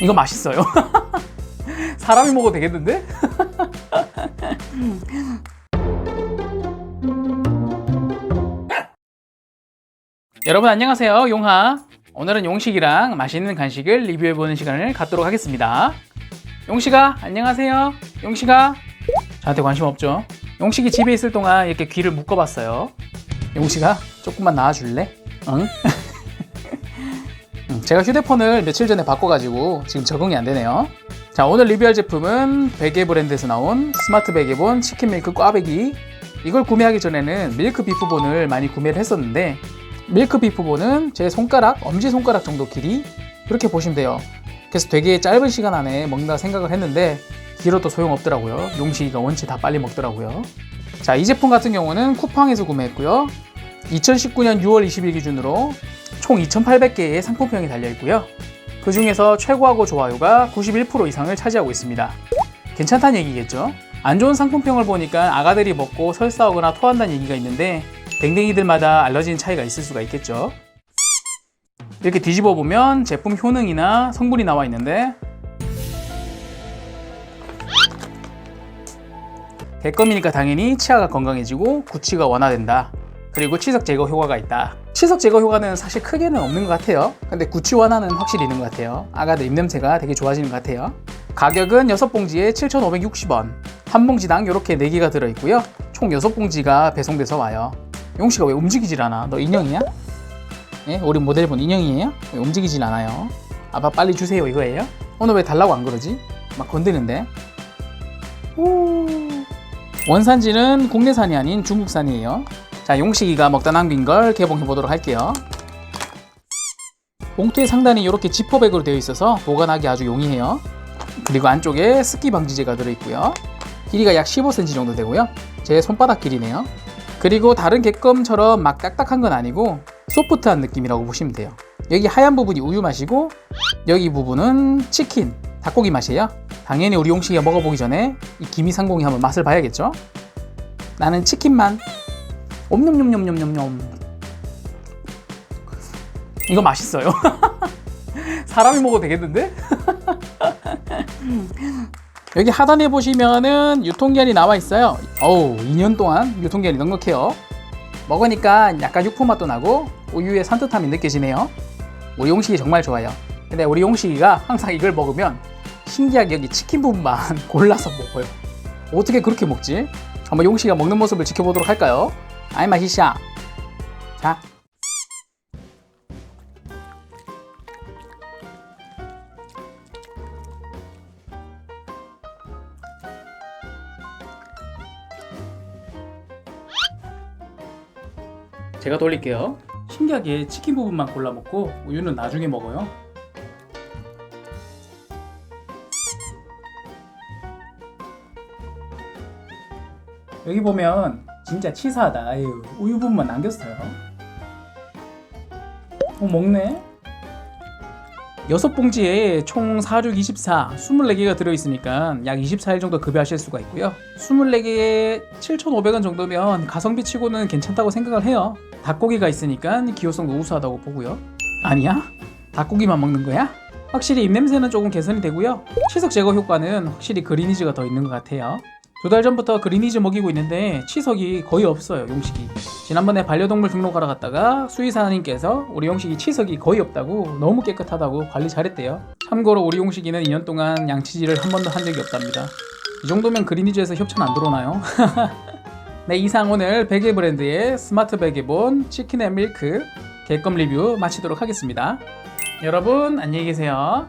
이거 맛있어요. 사람이 먹어도 되겠는데? 여러분 안녕하세요. 용하. 오늘은 용식이랑 맛있는 간식을 리뷰해보는 시간을 갖도록 하겠습니다. 용식아, 안녕하세요. 용식아. 저한테 관심 없죠? 용식이 집에 있을 동안 이렇게 귀를 묶어봤어요. 용식아, 조금만 나와줄래? 응? 음, 제가 휴대폰을 며칠 전에 바꿔가지고 지금 적응이 안 되네요. 자, 오늘 리뷰할 제품은 베개 브랜드에서 나온 스마트 베개본 치킨 밀크 꽈배기. 이걸 구매하기 전에는 밀크 비프본을 많이 구매를 했었는데 밀크 비프본은 제 손가락, 엄지 손가락 정도 길이 그렇게 보시면 돼요. 그래서 되게 짧은 시간 안에 먹는다 생각을 했는데 길어도 소용없더라고요. 용식이가 원체 다 빨리 먹더라고요. 자, 이 제품 같은 경우는 쿠팡에서 구매했고요. 2019년 6월 20일 기준으로 총 2,800개의 상품평이 달려 있고요. 그 중에서 최고하고 좋아요가 91% 이상을 차지하고 있습니다. 괜찮다는 얘기겠죠? 안 좋은 상품평을 보니까 아가들이 먹고 설사하거나 토한다는 얘기가 있는데 댕댕이들마다 알러지는 차이가 있을 수가 있겠죠. 이렇게 뒤집어 보면 제품 효능이나 성분이 나와 있는데 개껌이니까 당연히 치아가 건강해지고 구취가 완화된다. 그리고 치석 제거 효과가 있다. 치석 제거 효과는 사실 크게는 없는 것 같아요. 근데 구취 완화는 확실히 있는 것 같아요. 아가들 입냄새가 되게 좋아지는 것 같아요. 가격은 6봉지에 7,560원. 한 봉지당 이렇게 4개가 들어있고요. 총 6봉지가 배송돼서 와요. 용씨가 왜 움직이질 않아? 너 인형이야? 예? 우리 모델분 인형이에요? 왜 움직이질 않아요? 아빠 빨리 주세요 이거예요? 오늘 왜 달라고 안 그러지? 막 건드는데 오. 원산지는 국내산이 아닌 중국산이에요 자 용식이가 먹다 남긴 걸 개봉해 보도록 할게요 봉투의 상단이 이렇게 지퍼백으로 되어 있어서 보관하기 아주 용이해요 그리고 안쪽에 습기 방지제가 들어있고요 길이가 약 15cm 정도 되고요 제 손바닥 길이네요 그리고 다른 개껌처럼 막 딱딱한 건 아니고 소프트한 느낌이라고 보시면 돼요. 여기 하얀 부분이 우유 맛이고 여기 부분은 치킨, 닭고기 맛이에요. 당연히 우리 용식이가 먹어보기 전에 이 기미상공이 한번 맛을 봐야겠죠? 나는 치킨만. 옴뇸뇸뇸뇸뇸. 이거 맛있어요. 사람이 먹어도 되겠는데? 여기 하단에 보시면은 유통기한이 나와 있어요. 어우, 2년 동안 유통기한이 넉넉해요. 먹으니까 약간 육포 맛도 나고 우유의 산뜻함이 느껴지네요. 우리 용식이 정말 좋아요. 근데 우리 용식이가 항상 이걸 먹으면 신기하게 여기 치킨 부분만 골라서 먹어요. 어떻게 그렇게 먹지? 한번 용식이가 먹는 모습을 지켜보도록 할까요? 아이 맛이샤. 자. 제가 돌릴게요. 신기하게 치킨 부분만 골라 먹고 우유는 나중에 먹어요. 여기 보면 진짜 치사하다. 아유, 우유 부분만 남겼어요. 어, 먹네? 여섯 봉지에 총 4, 6, 24, 24개가 들어있으니까 약 24일 정도 급여하실 수가 있고요. 24개에 7,500원 정도면 가성비 치고는 괜찮다고 생각을 해요. 닭고기가 있으니까 기호성도 우수하다고 보고요. 아니야? 닭고기만 먹는 거야? 확실히 입냄새는 조금 개선이 되고요. 치석 제거 효과는 확실히 그리니즈가 더 있는 것 같아요. 두 달 전부터 그리니즈 먹이고 있는데 치석이 거의 없어요 용식이. 지난번에 반려동물 등록하러 갔다가 수의사님께서 우리 용식이 치석이 거의 없다고 너무 깨끗하다고 관리 잘했대요. 참고로 우리 용식이는 2년 동안 양치질을 한 번도 한 적이 없답니다. 이 정도면 그리니즈에서 협찬 안 들어오나요? 네 이상 오늘 베개 브랜드의 스마트 베개본 치킨 앤 밀크 개껌 리뷰 마치도록 하겠습니다. 여러분 안녕히 계세요